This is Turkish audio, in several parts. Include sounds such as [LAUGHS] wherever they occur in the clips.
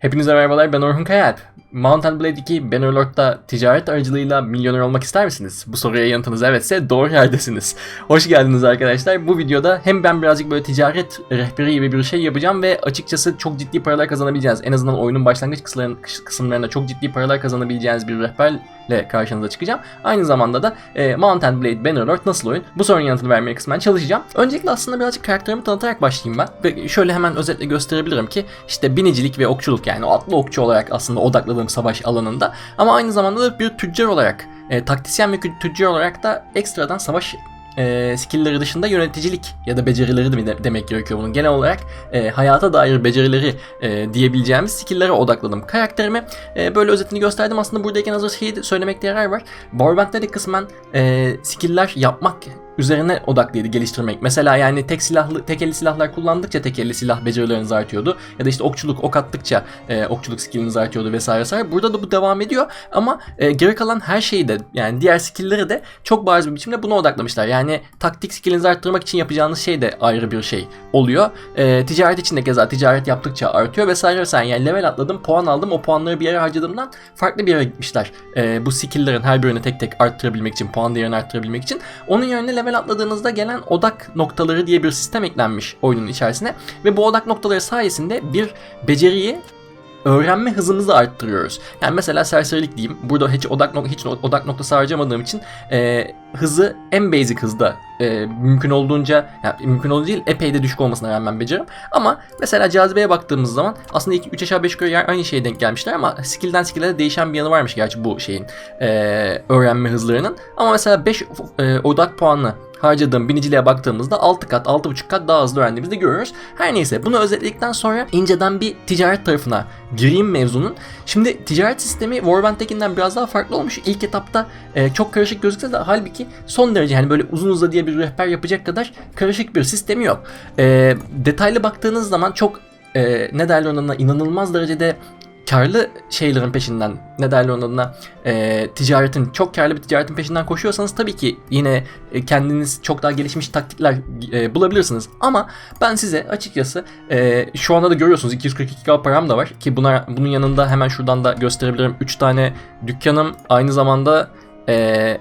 Hepinize merhabalar ben Orhun Kayalp. Mountain Blade 2 Bannerlord'da ticaret aracılığıyla milyoner olmak ister misiniz? Bu soruya yanıtınız evetse doğru yerdesiniz. Hoş geldiniz arkadaşlar. Bu videoda hem ben birazcık böyle ticaret rehberi gibi bir şey yapacağım ve açıkçası çok ciddi paralar kazanabileceğiniz, en azından oyunun başlangıç kısımların- kısımlarında çok ciddi paralar kazanabileceğiniz bir rehberle karşınıza çıkacağım. Aynı zamanda da e, Mountain Blade Bannerlord nasıl oyun? Bu sorunun yanıtını vermeye kısmen çalışacağım. Öncelikle aslında birazcık karakterimi tanıtarak başlayayım ben. Ve şöyle hemen özetle gösterebilirim ki işte binicilik ve okçuluk yani o atlı okçu olarak aslında odakladığım savaş alanında ama aynı zamanda da bir tüccar olarak, e, taktisyen ve tüccar olarak da ekstradan savaş e, skillleri dışında yöneticilik ya da becerileri de mi de- demek gerekiyor bunun. Genel olarak e, hayata dair becerileri e, diyebileceğimiz skillere odakladım karakterimi. E, böyle özetini gösterdim. Aslında buradayken hazır şeyi söylemekte yarar var. Warband'de de kısmen e, skiller yapmak üzerine odaklıydı geliştirmek. Mesela yani tek silahlı tek elli silahlar kullandıkça tek elli silah becerileriniz artıyordu. Ya da işte okçuluk ok attıkça e, okçuluk skilliniz artıyordu vesaire vesaire. Burada da bu devam ediyor ama e, geri kalan her şeyi de yani diğer skillleri de çok bariz bir biçimde buna odaklamışlar. Yani taktik skillinizi arttırmak için yapacağınız şey de ayrı bir şey oluyor. E, ticaret için de keza ticaret yaptıkça artıyor vesaire vesaire. Yani level atladım, puan aldım. O puanları bir yere harcadığımdan farklı bir yere gitmişler. E, bu skilllerin her birini tek tek arttırabilmek için, puan değerini arttırabilmek için. Onun yerine level atladığınızda gelen odak noktaları diye bir sistem eklenmiş oyunun içerisine. Ve bu odak noktaları sayesinde bir beceriyi öğrenme hızımızı arttırıyoruz. Yani mesela serserilik diyeyim. Burada hiç odak nok hiç odak noktası harcamadığım için e, hızı en basic hızda e, mümkün olduğunca yani mümkün olduğu değil epey de düşük olmasına rağmen beceririm. Ama mesela cazibeye baktığımız zaman aslında ilk 3 aşağı 5 yukarı aynı şeye denk gelmişler ama skill'den skill'e de değişen bir yanı varmış gerçi bu şeyin e, öğrenme hızlarının. Ama mesela 5 e, odak puanlı harcadığım biniciliğe baktığımızda 6 kat, 6,5 kat daha hızlı öğrendiğimizi görüyoruz. Her neyse bunu özetledikten sonra inceden bir ticaret tarafına gireyim mevzunun. Şimdi ticaret sistemi Warband'dekinden biraz daha farklı olmuş. İlk etapta e, çok karışık gözükse de halbuki son derece hani böyle uzun uza diye bir rehber yapacak kadar karışık bir sistemi yok. E, detaylı baktığınız zaman çok e, ne derler onunla inanılmaz derecede karlı şeylerin peşinden ne derler onun adına e, ticaretin çok karlı bir ticaretin peşinden koşuyorsanız tabii ki yine e, kendiniz çok daha gelişmiş taktikler e, bulabilirsiniz. Ama ben size açıkçası e, şu anda da görüyorsunuz 242k param da var. Ki buna bunun yanında hemen şuradan da gösterebilirim. 3 tane dükkanım aynı zamanda e,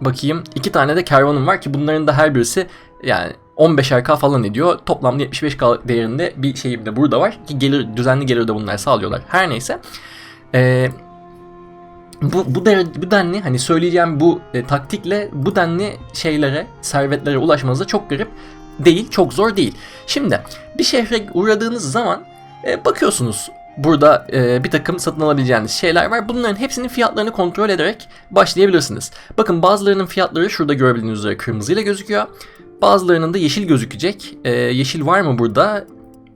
bakayım 2 tane de kervanım var. Ki bunların da her birisi yani 15'er falan ediyor. Toplamda 75k değerinde bir şeyim de burada var ki gelir düzenli gelir de bunlar sağlıyorlar. Her neyse. Ee, bu bu, der, bu denli hani söyleyeceğim bu e, taktikle bu denli şeylere, servetlere ulaşmanız da çok garip değil, çok zor değil. Şimdi bir şehre uğradığınız zaman e, bakıyorsunuz burada e, bir takım satın alabileceğiniz şeyler var. Bunların hepsinin fiyatlarını kontrol ederek başlayabilirsiniz. Bakın bazılarının fiyatları şurada görebildiğiniz üzere kırmızıyla gözüküyor. Bazılarının da yeşil gözükecek. Ee, yeşil var mı burada?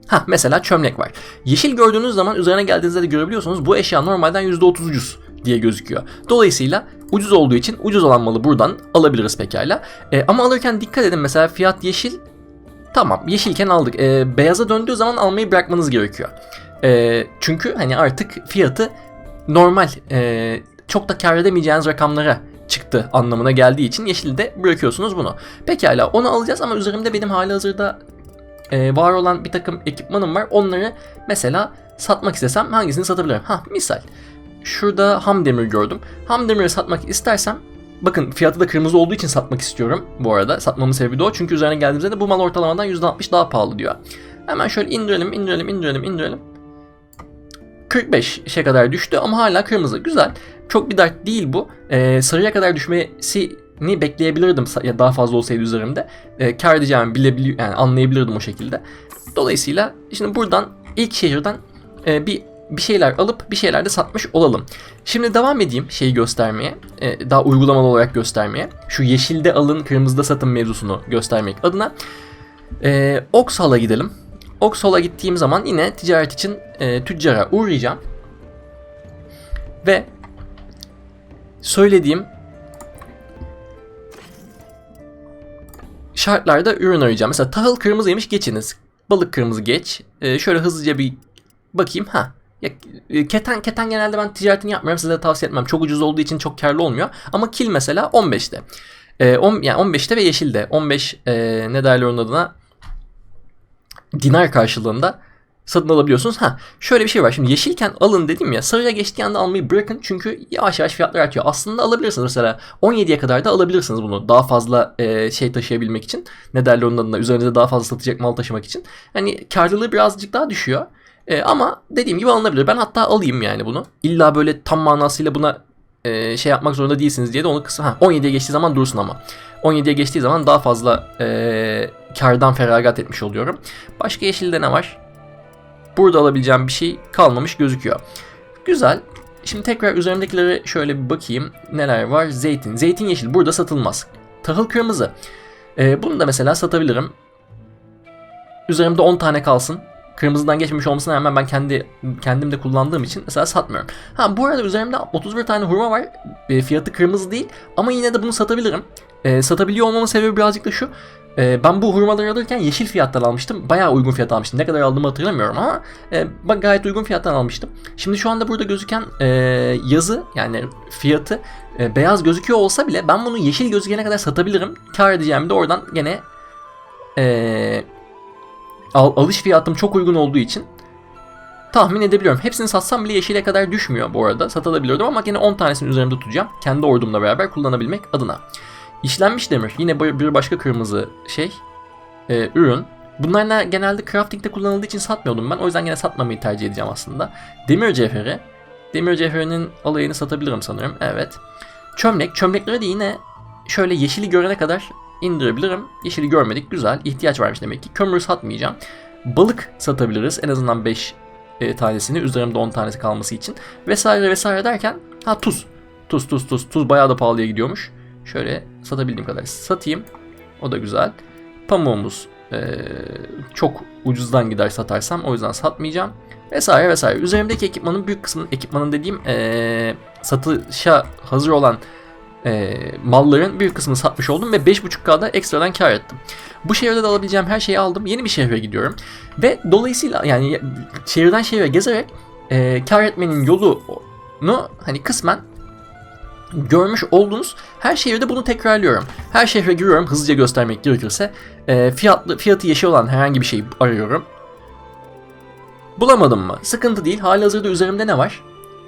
Ha mesela çömlek var. Yeşil gördüğünüz zaman üzerine geldiğinizde de görebiliyorsunuz bu eşya normalden %30 ucuz diye gözüküyor. Dolayısıyla ucuz olduğu için ucuz olan malı buradan alabiliriz pekala. Ee, ama alırken dikkat edin mesela fiyat yeşil. Tamam yeşilken aldık. Ee, beyaza döndüğü zaman almayı bırakmanız gerekiyor. Ee, çünkü hani artık fiyatı normal e, çok da kar edemeyeceğiniz rakamlara çıktı anlamına geldiği için yeşilde bırakıyorsunuz bunu. Pekala onu alacağız ama üzerimde benim hali hazırda e, var olan bir takım ekipmanım var. Onları mesela satmak istesem hangisini satabilirim? Ha misal şurada ham demir gördüm. Ham demiri satmak istersem Bakın fiyatı da kırmızı olduğu için satmak istiyorum bu arada. Satmamın sebebi de o. Çünkü üzerine geldiğimizde de bu mal ortalamadan %60 daha pahalı diyor. Hemen şöyle indirelim, indirelim, indirelim, indirelim. 45'e kadar düştü ama hala kırmızı. Güzel. Çok bir dert değil bu. Ee, sarıya kadar düşmesini bekleyebilirdim ya daha fazla olsaydı üzerimde. Ee, kar edeceğimi bilebiliyor yani anlayabilirdim o şekilde. Dolayısıyla şimdi buradan ilk şehirden e, bir bir şeyler alıp bir şeyler de satmış olalım. Şimdi devam edeyim şeyi göstermeye. e, daha uygulamalı olarak göstermeye. Şu yeşilde alın kırmızıda satın mevzusunu göstermek adına. E, Oxhal'a gidelim. Oxhal'a gittiğim zaman yine ticaret için e, tüccara uğrayacağım. Ve söylediğim şartlarda ürün arayacağım. Mesela tahıl kırmızıymış geçiniz. Balık kırmızı geç. Ee, şöyle hızlıca bir bakayım. Ha. Ya, e, keten keten genelde ben ticaretini yapmıyorum. Size de tavsiye etmem. Çok ucuz olduğu için çok karlı olmuyor. Ama kil mesela 15'te. Ee, on, yani 15'te ve yeşilde. 15 e, ne derler onun adına? Dinar karşılığında satın alabiliyorsunuz. Ha şöyle bir şey var. Şimdi yeşilken alın dedim ya. Sarıya geçtiği anda almayı bırakın. Çünkü yavaş yavaş fiyatlar artıyor. Aslında alabilirsiniz mesela 17'ye kadar da alabilirsiniz bunu. Daha fazla e, şey taşıyabilmek için. Ne derler onun adına? Üzerinize daha fazla satacak mal taşımak için. Hani karlılığı birazcık daha düşüyor. E, ama dediğim gibi alınabilir. Ben hatta alayım yani bunu. İlla böyle tam manasıyla buna e, şey yapmak zorunda değilsiniz diye de onu kısa... Ha 17'ye geçtiği zaman dursun ama. 17'ye geçtiği zaman daha fazla e, kardan feragat etmiş oluyorum. Başka yeşilde ne var? Burada alabileceğim bir şey kalmamış gözüküyor. Güzel. Şimdi tekrar üzerimdekilere şöyle bir bakayım. Neler var? Zeytin. Zeytin yeşil. Burada satılmaz. Tahıl kırmızı. E, bunu da mesela satabilirim. Üzerimde 10 tane kalsın. Kırmızıdan geçmemiş olmasına rağmen ben kendi kendim de kullandığım için mesela satmıyorum. Ha bu arada üzerimde 31 tane hurma var. E, fiyatı kırmızı değil ama yine de bunu satabilirim. E, satabiliyor olmamın sebebi birazcık da şu. E, ben bu hurmaları alırken yeşil fiyattan almıştım. Bayağı uygun fiyat almıştım. Ne kadar aldığımı hatırlamıyorum ama e, bak gayet uygun fiyattan almıştım. Şimdi şu anda burada gözüken e, yazı yani fiyatı e, beyaz gözüküyor olsa bile ben bunu yeşil gözükene kadar satabilirim. Kar edeceğimi de oradan gene e, al, alış fiyatım çok uygun olduğu için tahmin edebiliyorum. Hepsini satsam bile yeşile kadar düşmüyor bu arada. Satabiliyordum ama yine 10 tanesini üzerimde tutacağım. Kendi ordumla beraber kullanabilmek adına. İşlenmiş demir. Yine bir başka kırmızı şey. E, ürün. Bunlar ne, genelde crafting'de kullanıldığı için satmıyordum ben. O yüzden yine satmamayı tercih edeceğim aslında. Demir cevheri. Demir cevherinin alayını satabilirim sanırım. Evet. Çömlek. Çömlekleri de yine şöyle yeşili görene kadar indirebilirim. Yeşili görmedik. Güzel. İhtiyaç varmış demek ki. Kömür satmayacağım. Balık satabiliriz. En azından 5 e, tanesini. Üzerimde 10 tanesi kalması için. Vesaire vesaire derken. Ha tuz. Tuz tuz tuz. Tuz bayağı da pahalıya gidiyormuş. Şöyle satabildiğim kadar satayım. O da güzel. Pamuğumuz e, çok ucuzdan gider satarsam. O yüzden satmayacağım. Vesaire vesaire. Üzerimdeki ekipmanın büyük kısmının ekipmanın dediğim e, satışa hazır olan e, malların büyük kısmını satmış oldum ve 5.5K'da ekstradan kar ettim. Bu şehirde de alabileceğim her şeyi aldım. Yeni bir şehre gidiyorum. Ve dolayısıyla yani şehirden şehre gezerek e, kar etmenin yolunu hani kısmen görmüş olduğunuz her şehirde bunu tekrarlıyorum. Her şehre giriyorum hızlıca göstermek gerekirse. E, fiyatlı, fiyatı yeşil olan herhangi bir şeyi arıyorum. Bulamadım mı? Sıkıntı değil. Hali hazırda üzerimde ne var?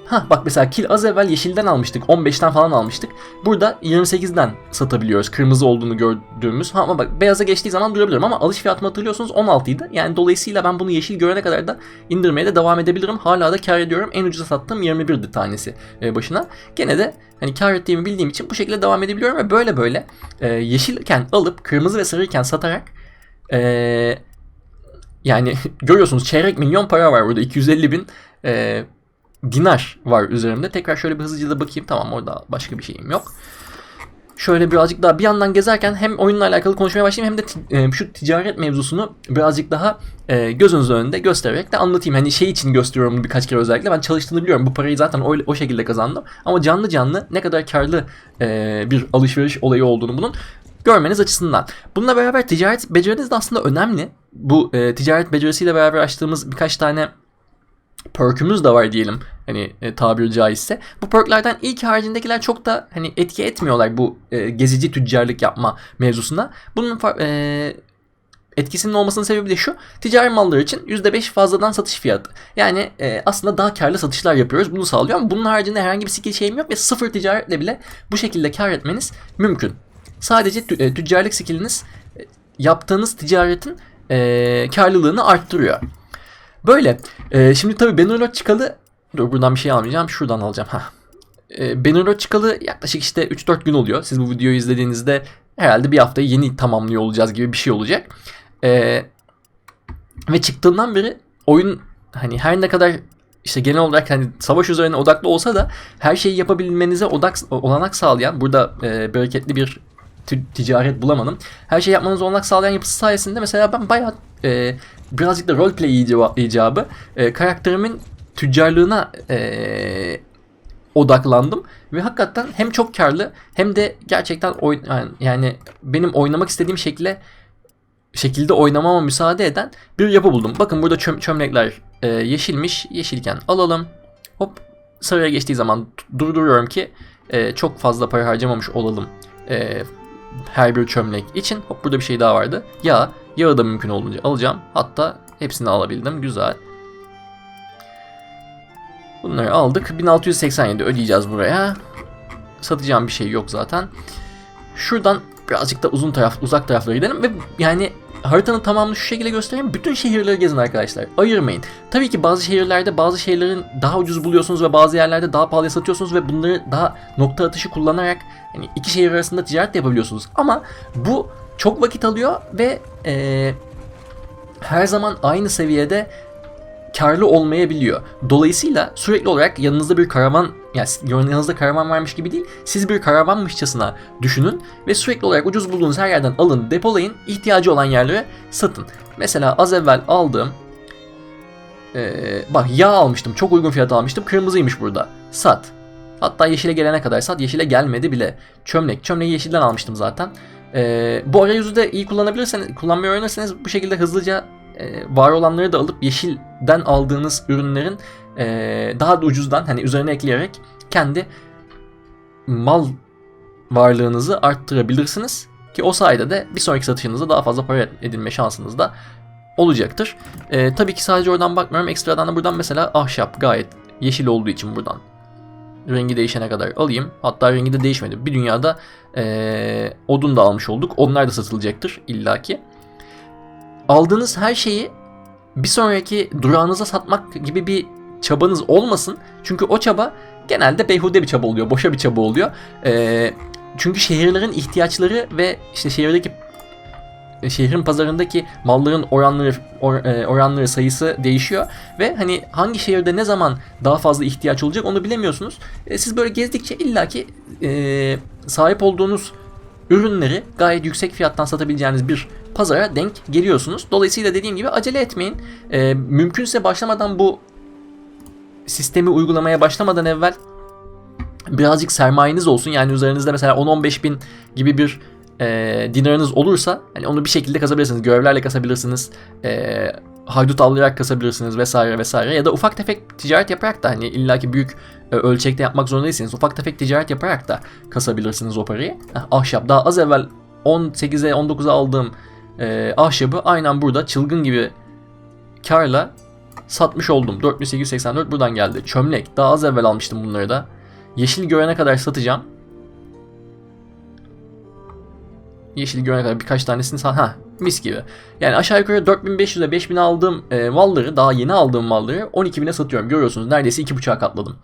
Ha bak mesela kil az evvel yeşilden almıştık. 15'ten falan almıştık. Burada 28'den satabiliyoruz. Kırmızı olduğunu gördüğümüz. Ha ama bak beyaza geçtiği zaman durabilirim ama alış fiyatımı hatırlıyorsunuz 16 idi. Yani dolayısıyla ben bunu yeşil görene kadar da indirmeye de devam edebilirim. Hala da kar ediyorum. En ucuza sattığım 21'di tanesi e, başına. Gene de hani kar ettiğimi bildiğim için bu şekilde devam edebiliyorum ve böyle böyle e, yeşilken alıp kırmızı ve sarıyken satarak e, yani [LAUGHS] görüyorsunuz çeyrek milyon para var burada 250 bin e, dinar var üzerimde. Tekrar şöyle bir hızlıca da bakayım. Tamam orada başka bir şeyim yok. Şöyle birazcık daha bir yandan gezerken hem oyunla alakalı konuşmaya başlayayım hem de e, şu ticaret mevzusunu birazcık daha e, gözünüz önünde göstererek de anlatayım. Hani şey için gösteriyorum birkaç kere özellikle. Ben çalıştığını biliyorum. Bu parayı zaten o, o şekilde kazandım. Ama canlı canlı ne kadar karlı e, bir alışveriş olayı olduğunu bunun görmeniz açısından. Bununla beraber ticaret beceriniz de aslında önemli. Bu e, ticaret becerisiyle beraber açtığımız birkaç tane perk'ümüz de var diyelim hani e, tabiri caizse. Bu perklerden ilk haricindekiler çok da hani etki etmiyorlar bu e, gezici tüccarlık yapma mevzusuna. Bunun e, etkisinin olmasının sebebi de şu. Ticari mallar için %5 fazladan satış fiyatı. Yani e, aslında daha karlı satışlar yapıyoruz. Bunu sağlıyor ama bunun haricinde herhangi bir skill şeyim yok ve sıfır ticaretle bile bu şekilde kar etmeniz mümkün. Sadece tü, e, tüccarlık skilliniz e, yaptığınız ticaretin e, karlılığını arttırıyor. Böyle. E, şimdi tabii Benelot çıkalı dur buradan bir şey almayacağım. Şuradan alacağım. Ha. E, Benelot çıkalı yaklaşık işte 3-4 gün oluyor. Siz bu videoyu izlediğinizde herhalde bir haftayı yeni tamamlıyor olacağız gibi bir şey olacak. E, ve çıktığından beri oyun hani her ne kadar işte genel olarak hani savaş üzerine odaklı olsa da her şeyi yapabilmenize odak olanak sağlayan burada e, bereketli bir ticaret bulamadım. Her şey yapmanızı olanak sağlayan yapısı sayesinde mesela ben bayağı e, birazcık da roleplay icabı e, karakterimin tüccarlığına e, odaklandım ve hakikaten hem çok karlı hem de gerçekten oyn yani benim oynamak istediğim şekilde şekilde oynamama müsaade eden bir yapı buldum. Bakın burada çöm çömlekler e, yeşilmiş. Yeşilken alalım. Hop sarıya geçtiği zaman durduruyorum ki e, çok fazla para harcamamış olalım. E, her bir çömlek için. Hop burada bir şey daha vardı. Yağ. Yağı da mümkün olduğunca alacağım. Hatta hepsini alabildim. Güzel. Bunları aldık. 1687 ödeyeceğiz buraya. Satacağım bir şey yok zaten. Şuradan birazcık da uzun taraf, uzak taraflara gidelim ve yani haritanın tamamını şu şekilde göstereyim. Bütün şehirleri gezin arkadaşlar. Ayırmayın. Tabii ki bazı şehirlerde bazı şeylerin daha ucuz buluyorsunuz ve bazı yerlerde daha pahalıya satıyorsunuz ve bunları daha nokta atışı kullanarak yani iki şehir arasında ticaret yapabiliyorsunuz. Ama bu çok vakit alıyor ve eee, her zaman aynı seviyede karlı olmayabiliyor. Dolayısıyla sürekli olarak yanınızda bir karavan yani yanınızda karavan varmış gibi değil, siz bir karavanmışçasına düşünün ve sürekli olarak ucuz bulduğunuz her yerden alın, depolayın, ihtiyacı olan yerlere satın. Mesela az evvel aldığım eee, bak yağ almıştım, çok uygun fiyata almıştım, kırmızıymış burada. Sat. Hatta yeşile gelene kadar sat, yeşile gelmedi bile. Çömlek, çömleği yeşilden almıştım zaten. Eee, bu arayüzü de iyi kullanabilirseniz, kullanmayı öğrenirseniz bu şekilde hızlıca e, var olanları da alıp yeşilden aldığınız ürünlerin e, daha da ucuzdan hani üzerine ekleyerek kendi mal varlığınızı arttırabilirsiniz. Ki o sayede de bir sonraki satışınızda daha fazla para edinme şansınız da olacaktır. E, tabii ki sadece oradan bakmıyorum. Ekstradan da buradan mesela ahşap gayet yeşil olduğu için buradan rengi değişene kadar alayım. Hatta rengi de değişmedi. Bir dünyada e, odun da almış olduk. Onlar da satılacaktır illaki aldığınız her şeyi bir sonraki durağınıza satmak gibi bir çabanız olmasın. Çünkü o çaba genelde beyhude bir çaba oluyor, boşa bir çaba oluyor. Ee, çünkü şehirlerin ihtiyaçları ve işte şehirdeki şehrin pazarındaki malların oranları or- e, oranları sayısı değişiyor ve hani hangi şehirde ne zaman daha fazla ihtiyaç olacak onu bilemiyorsunuz. E, siz böyle gezdikçe illaki e, sahip olduğunuz ürünleri gayet yüksek fiyattan satabileceğiniz bir pazara denk geliyorsunuz. Dolayısıyla dediğim gibi acele etmeyin. Ee, mümkünse başlamadan bu sistemi uygulamaya başlamadan evvel birazcık sermayeniz olsun. Yani üzerinizde mesela 10-15 bin gibi bir e, dinarınız olursa hani onu bir şekilde kasabilirsiniz. Görevlerle kasabilirsiniz. E, haydut avlayarak kasabilirsiniz vesaire vesaire. Ya da ufak tefek ticaret yaparak da hani illaki büyük e, ölçekte yapmak zorunda değilsiniz. Ufak tefek ticaret yaparak da kasabilirsiniz o parayı. Heh, ahşap daha az evvel 18'e 19'a aldığım e, ahşabı aynen burada çılgın gibi karla satmış oldum. 4884 buradan geldi. Çömlek daha az evvel almıştım bunları da. Yeşil görene kadar satacağım. Yeşil görene kadar birkaç tanesini sat. Ha mis gibi. Yani aşağı yukarı 4500'e 5000'e aldığım e, malları daha yeni aldığım malları 12.000'e satıyorum. Görüyorsunuz neredeyse 2.5'a katladım.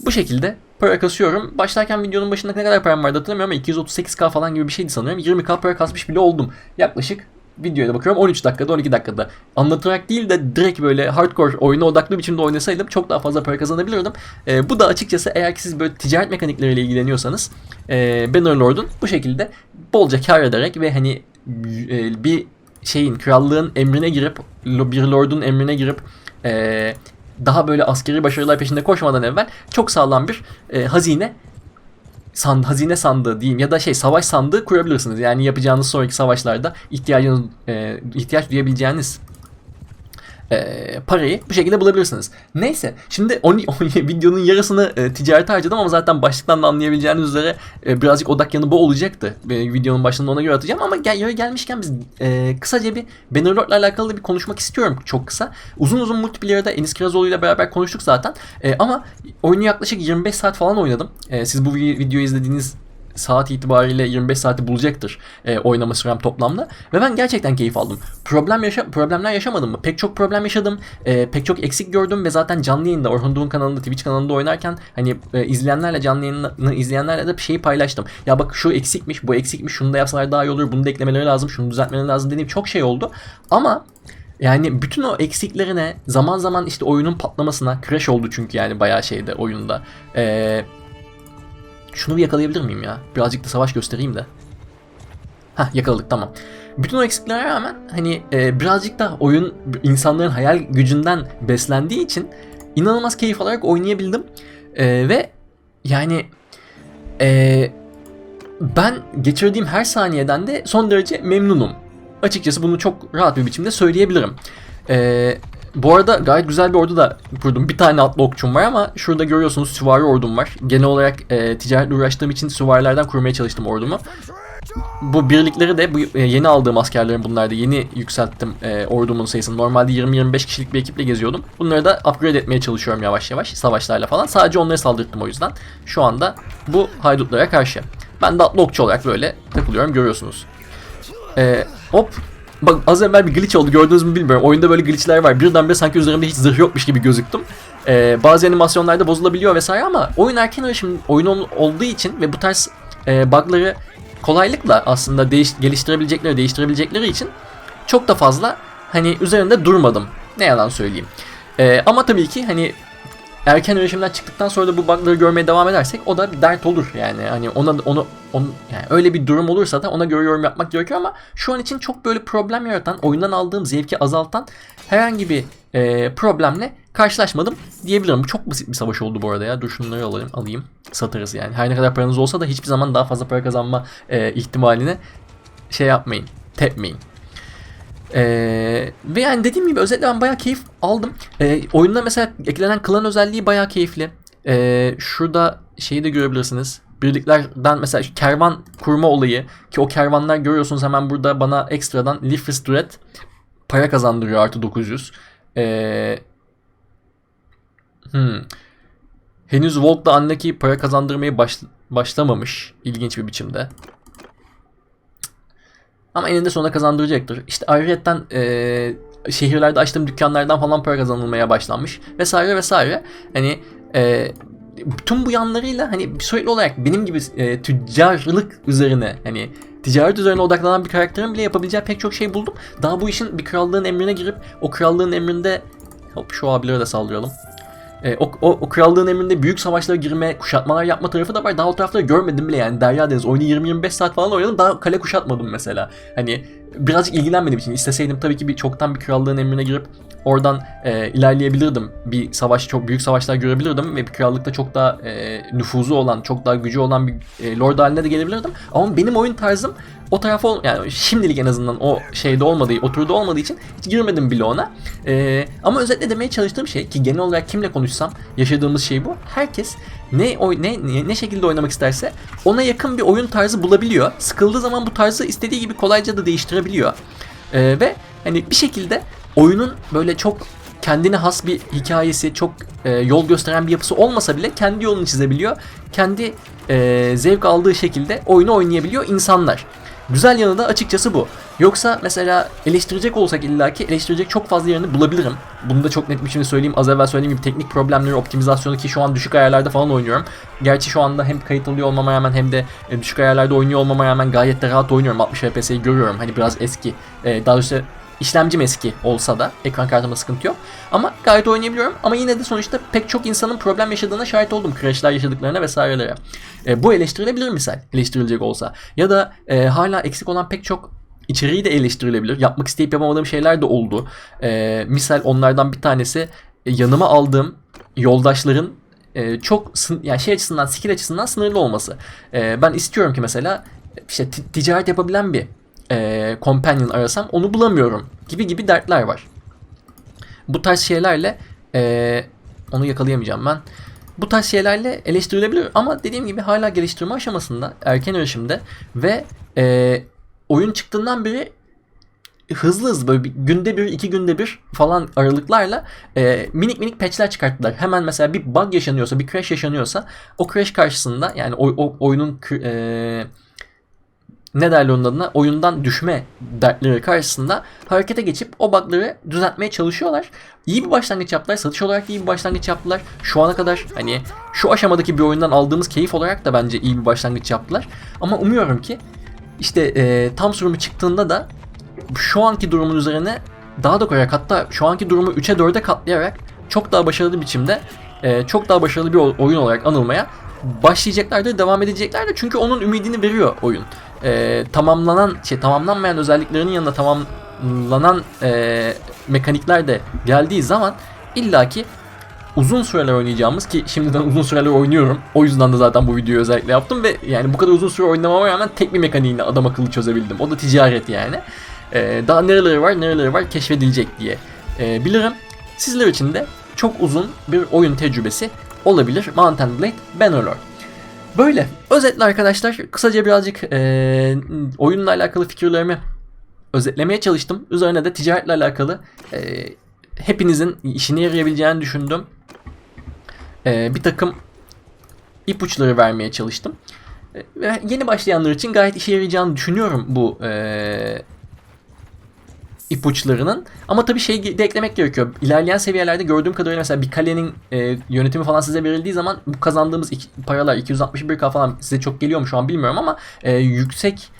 Bu şekilde para kasıyorum. Başlarken videonun başında ne kadar param vardı hatırlamıyorum ama 238k falan gibi bir şeydi sanıyorum. 20k para kasmış bile oldum. Yaklaşık videoya da bakıyorum 13 dakikada 12 dakikada. Anlatarak değil de direkt böyle hardcore oyuna odaklı biçimde oynasaydım çok daha fazla para kazanabilirdim. Ee, bu da açıkçası eğer ki siz böyle ticaret mekanikleriyle ilgileniyorsanız e, Bannerlord'un bu şekilde bolca kar ederek ve hani e, bir şeyin krallığın emrine girip bir lordun emrine girip e, daha böyle askeri başarılar peşinde koşmadan evvel çok sağlam bir e, hazine sand, hazine sandığı diyeyim ya da şey savaş sandığı kurabilirsiniz. Yani yapacağınız sonraki savaşlarda ihtiyacınız e, ihtiyaç duyabileceğiniz e, parayı bu şekilde bulabilirsiniz. Neyse şimdi on, [LAUGHS] on, videonun yarısını e, ticarete harcadım ama zaten başlıktan da anlayabileceğiniz üzere e, birazcık odak yanı bu olacaktı. E, videonun başında ona göre atacağım ama gel, gelmişken biz e, kısaca bir Bannerlord'la alakalı bir konuşmak istiyorum çok kısa. Uzun uzun multiplayer'da Enis Kirazoğlu ile beraber konuştuk zaten. E, ama oyunu yaklaşık 25 saat falan oynadım. E, siz bu videoyu izlediğiniz saat itibariyle 25 saati bulacaktır e, oynama sürem toplamda ve ben gerçekten keyif aldım. Problem yaşa problemler yaşamadım mı? Pek çok problem yaşadım. E, pek çok eksik gördüm ve zaten canlı yayında Orhun Doğun kanalında Twitch kanalında oynarken hani e, izleyenlerle canlı yayını izleyenlerle de bir şeyi paylaştım. Ya bak şu eksikmiş, bu eksikmiş, şunu da yapsalar daha iyi olur, bunu da eklemeleri lazım, şunu düzeltmeleri lazım dediğim çok şey oldu. Ama yani bütün o eksiklerine zaman zaman işte oyunun patlamasına crash oldu çünkü yani bayağı şeyde oyunda. Eee şunu bir yakalayabilir miyim ya? Birazcık da savaş göstereyim de. Hah yakaladık tamam. Bütün o eksiklere rağmen hani e, birazcık da oyun insanların hayal gücünden beslendiği için inanılmaz keyif alarak oynayabildim. E, ve yani e, ben geçirdiğim her saniyeden de son derece memnunum. Açıkçası bunu çok rahat bir biçimde söyleyebilirim. E, bu arada gayet güzel bir ordu da kurdum. Bir tane atlı okçum var ama şurada görüyorsunuz süvari ordum var. Genel olarak e, ticaretle uğraştığım için süvarilerden kurmaya çalıştım ordumu. bu birlikleri de bu e, yeni aldığım askerlerin bunlar da yeni yükselttim e, ordumun sayısını. Normalde 20-25 kişilik bir ekiple geziyordum. Bunları da upgrade etmeye çalışıyorum yavaş yavaş savaşlarla falan. Sadece onları saldırttım o yüzden. Şu anda bu haydutlara karşı. Ben de atlı okçu olarak böyle takılıyorum görüyorsunuz. E, hop Bak az evvel bir glitch oldu gördünüz mü bilmiyorum. Oyunda böyle glitchler var. Birdenbire sanki üzerimde hiç zırh yokmuş gibi gözüktüm. Ee, bazı animasyonlarda bozulabiliyor vesaire ama oyun erken erişim oyun ol- olduğu için ve bu tarz e, bug'ları kolaylıkla aslında değiş- geliştirebilecekleri, değiştirebilecekleri için çok da fazla hani üzerinde durmadım. Ne yalan söyleyeyim. Ee, ama tabii ki hani erken erişimden çıktıktan sonra da bu bug'ları görmeye devam edersek o da bir dert olur yani. Hani ona onu onu yani öyle bir durum olursa da ona göre yorum yapmak gerekiyor ama şu an için çok böyle problem yaratan, oyundan aldığım zevki azaltan herhangi bir e, problemle karşılaşmadım diyebilirim. Bu çok basit bir savaş oldu bu arada ya. Dur şunları alayım, alayım. Satarız yani. Her ne kadar paranız olsa da hiçbir zaman daha fazla para kazanma e, ihtimaline şey yapmayın. Tepmeyin. Ee, ve yani dediğim gibi özetle ben bayağı keyif aldım. Ee, oyunda mesela eklenen klan özelliği bayağı keyifli. Ee, şurada şeyi de görebilirsiniz. Birliklerden mesela kervan kurma olayı ki o kervanlar görüyorsunuz hemen burada bana ekstradan Leafless Duet para kazandırıyor artı 900. Ee, hmm. Henüz Volk'la Anneki para kazandırmayı baş, başlamamış ilginç bir biçimde. Ama eninde sonunda kazandıracaktır. İşte ayrıyetten e, şehirlerde açtığım dükkanlardan falan para kazanılmaya başlanmış vesaire vesaire. Hani e, tüm bu yanlarıyla hani sürekli olarak benim gibi e, tüccarlık üzerine hani ticaret üzerine odaklanan bir karakterin bile yapabileceği pek çok şey buldum. Daha bu işin bir krallığın emrine girip o krallığın emrinde hop şu abileri de saldıralım. E, o, o, o krallığın emrinde büyük savaşlara girme, kuşatmalar yapma tarafı da var. Daha o tarafları görmedim bile yani. Derya Deniz oyunu 20-25 saat falan oynadım. Daha kale kuşatmadım mesela. Hani birazcık ilgilenmediğim için isteseydim tabii ki bir çoktan bir krallığın emrine girip oradan e, ilerleyebilirdim. Bir savaş çok büyük savaşlar görebilirdim ve bir krallıkta çok daha e, nüfuzu olan, çok daha gücü olan bir e, lord haline de gelebilirdim. Ama benim oyun tarzım o tarafa ol- yani şimdilik en azından o şeyde olmadığı, oturdu olmadığı için hiç girmedim bile ona. E, ama özetle demeye çalıştığım şey ki genel olarak kimle konuşsam yaşadığımız şey bu. Herkes ne oy ne ne, şekilde oynamak isterse ona yakın bir oyun tarzı bulabiliyor. Sıkıldığı zaman bu tarzı istediği gibi kolayca da değiştirebiliyor. E, ve hani bir şekilde oyunun böyle çok kendine has bir hikayesi, çok e, yol gösteren bir yapısı olmasa bile kendi yolunu çizebiliyor. Kendi e, zevk aldığı şekilde oyunu oynayabiliyor insanlar. Güzel yanı da açıkçası bu. Yoksa mesela eleştirecek olsak illaki eleştirecek çok fazla yerini bulabilirim. Bunu da çok net bir şekilde söyleyeyim. Az evvel söylediğim gibi teknik problemleri, optimizasyonu ki şu an düşük ayarlarda falan oynuyorum. Gerçi şu anda hem kayıt alıyor olmama rağmen hem de e, düşük ayarlarda oynuyor olmama rağmen gayet de rahat oynuyorum. 60 FPS'yi görüyorum. Hani biraz eski. E, daha doğrusu İşlemcim eski olsa da ekran kartımda sıkıntı yok. Ama gayet oynayabiliyorum. Ama yine de sonuçta pek çok insanın problem yaşadığına şahit oldum. Crash'lar yaşadıklarına vesairelere. E, bu eleştirilebilir misal eleştirilecek olsa. Ya da e, hala eksik olan pek çok içeriği de eleştirilebilir. Yapmak isteyip yapamadığım şeyler de oldu. E, misal onlardan bir tanesi e, yanıma aldığım yoldaşların e, çok yani şey açısından skill açısından sınırlı olması. E, ben istiyorum ki mesela işte ti- ticaret yapabilen bir e, companion arasam onu bulamıyorum gibi gibi dertler var. Bu tarz şeylerle e, onu yakalayamayacağım ben. Bu tarz şeylerle eleştirilebilir ama dediğim gibi hala geliştirme aşamasında erken erişimde ve e, oyun çıktığından beri hızlı hızlı böyle bir, günde bir iki günde bir falan aralıklarla e, minik minik patchler çıkarttılar. Hemen mesela bir bug yaşanıyorsa bir crash yaşanıyorsa o crash karşısında yani o, o oyunun e, ne derler onun adına oyundan düşme dertleri karşısında harekete geçip o bug'ları düzeltmeye çalışıyorlar. İyi bir başlangıç yaptılar. Satış olarak iyi bir başlangıç yaptılar. Şu ana kadar hani şu aşamadaki bir oyundan aldığımız keyif olarak da bence iyi bir başlangıç yaptılar. Ama umuyorum ki işte e, tam sürümü çıktığında da şu anki durumun üzerine daha da koyarak hatta şu anki durumu 3'e 4'e katlayarak çok daha başarılı biçimde e, çok daha başarılı bir oyun olarak anılmaya başlayacaklardır, devam edeceklerdir. Çünkü onun ümidini veriyor oyun. E, tamamlanan, şey tamamlanmayan özelliklerinin yanında tamamlanan e, mekanikler de geldiği zaman illaki uzun süreler oynayacağımız ki şimdiden uzun süreler oynuyorum. O yüzden de zaten bu videoyu özellikle yaptım ve yani bu kadar uzun süre oynamama rağmen tek bir mekaniğini adam akıllı çözebildim. O da ticaret yani. Ee, daha nereleri var nereleri var keşfedilecek diye ee, bilirim. Sizler için de çok uzun bir oyun tecrübesi olabilir Mountain Blade Bannerlord. Böyle. Özetle arkadaşlar kısaca birazcık eee, oyunla alakalı fikirlerimi özetlemeye çalıştım. Üzerine de ticaretle alakalı eee, hepinizin işine yarayabileceğini düşündüm. Eee, bir takım ipuçları vermeye çalıştım. E, yeni başlayanlar için gayet işe yarayacağını düşünüyorum bu eee ipuçlarının. Ama tabii şey de eklemek gerekiyor. İlerleyen seviyelerde gördüğüm kadarıyla mesela bir kalenin e, yönetimi falan size verildiği zaman bu kazandığımız iki, paralar 261k falan size çok geliyor mu şu an bilmiyorum ama e, yüksek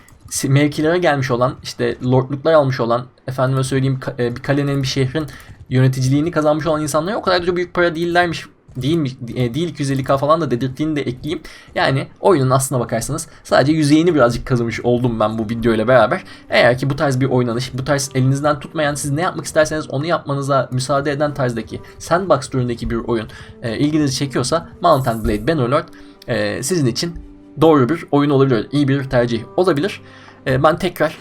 mevkilere gelmiş olan işte lordluklar almış olan efendime söyleyeyim e, bir kalenin bir şehrin yöneticiliğini kazanmış olan insanlara o kadar da büyük para değillermiş değilmiş e, değil 250k falan da dedirttiğini de ekleyeyim. Yani oyunun aslına bakarsanız sadece yüzeyini birazcık kazımış oldum ben bu video ile beraber. Eğer ki bu tarz bir oynanış, bu tarz elinizden tutmayan siz ne yapmak isterseniz onu yapmanıza müsaade eden tarzdaki sandbox türündeki bir oyun e, ilginizi çekiyorsa Mount and Blade Bannerlord e, sizin için doğru bir oyun olabilir. iyi bir tercih olabilir. E, ben tekrar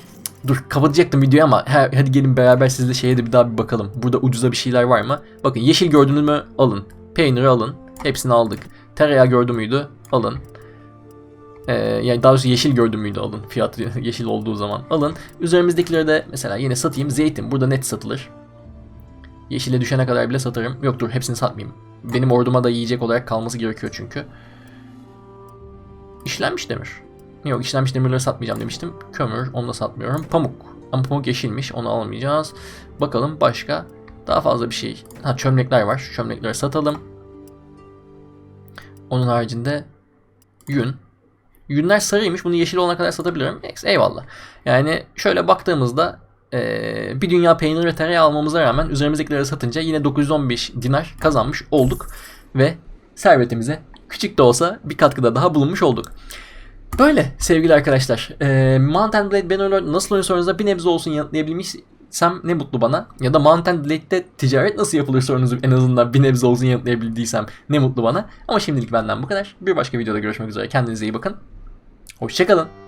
Dur kapatacaktım videoyu ama he- hadi gelin beraber sizle şeye de bir daha bir bakalım. Burada ucuza bir şeyler var mı? Bakın yeşil gördünüz mü? Alın. Peyniri alın. Hepsini aldık. Tereyağı gördü müydü? Alın. Ee, yani daha doğrusu yeşil gördü müydü alın. Fiyatı [LAUGHS] yeşil olduğu zaman alın. Üzerimizdekileri de mesela yine satayım. Zeytin burada net satılır. Yeşile düşene kadar bile satarım. Yok dur hepsini satmayayım. Benim orduma da yiyecek olarak kalması gerekiyor çünkü. İşlenmiş demir. Yok işlenmiş demirleri satmayacağım demiştim. Kömür onu da satmıyorum. Pamuk. Ama pamuk yeşilmiş onu almayacağız. Bakalım başka daha fazla bir şey. Ha çömlekler var. Şu çömlekleri satalım. Onun haricinde yün. Yünler sarıymış. Bunu yeşil olana kadar satabilirim. Ex- Eyvallah. Yani şöyle baktığımızda eee, bir dünya peynir ve tereyağı almamıza rağmen üzerimizdekileri satınca yine 915 dinar kazanmış olduk. Ve servetimize küçük de olsa bir katkıda daha bulunmuş olduk. Böyle sevgili arkadaşlar. Eee Mount and Blade Bannerlord nasıl oyun sorunuza bir nebze olsun yanıtlayabilmişsem ne mutlu bana. Ya da Mount and Blade'de ticaret nasıl yapılır sorunuzu en azından bir nebze olsun yanıtlayabildiysem ne mutlu bana. Ama şimdilik benden bu kadar. Bir başka videoda görüşmek üzere. Kendinize iyi bakın. Hoşçakalın.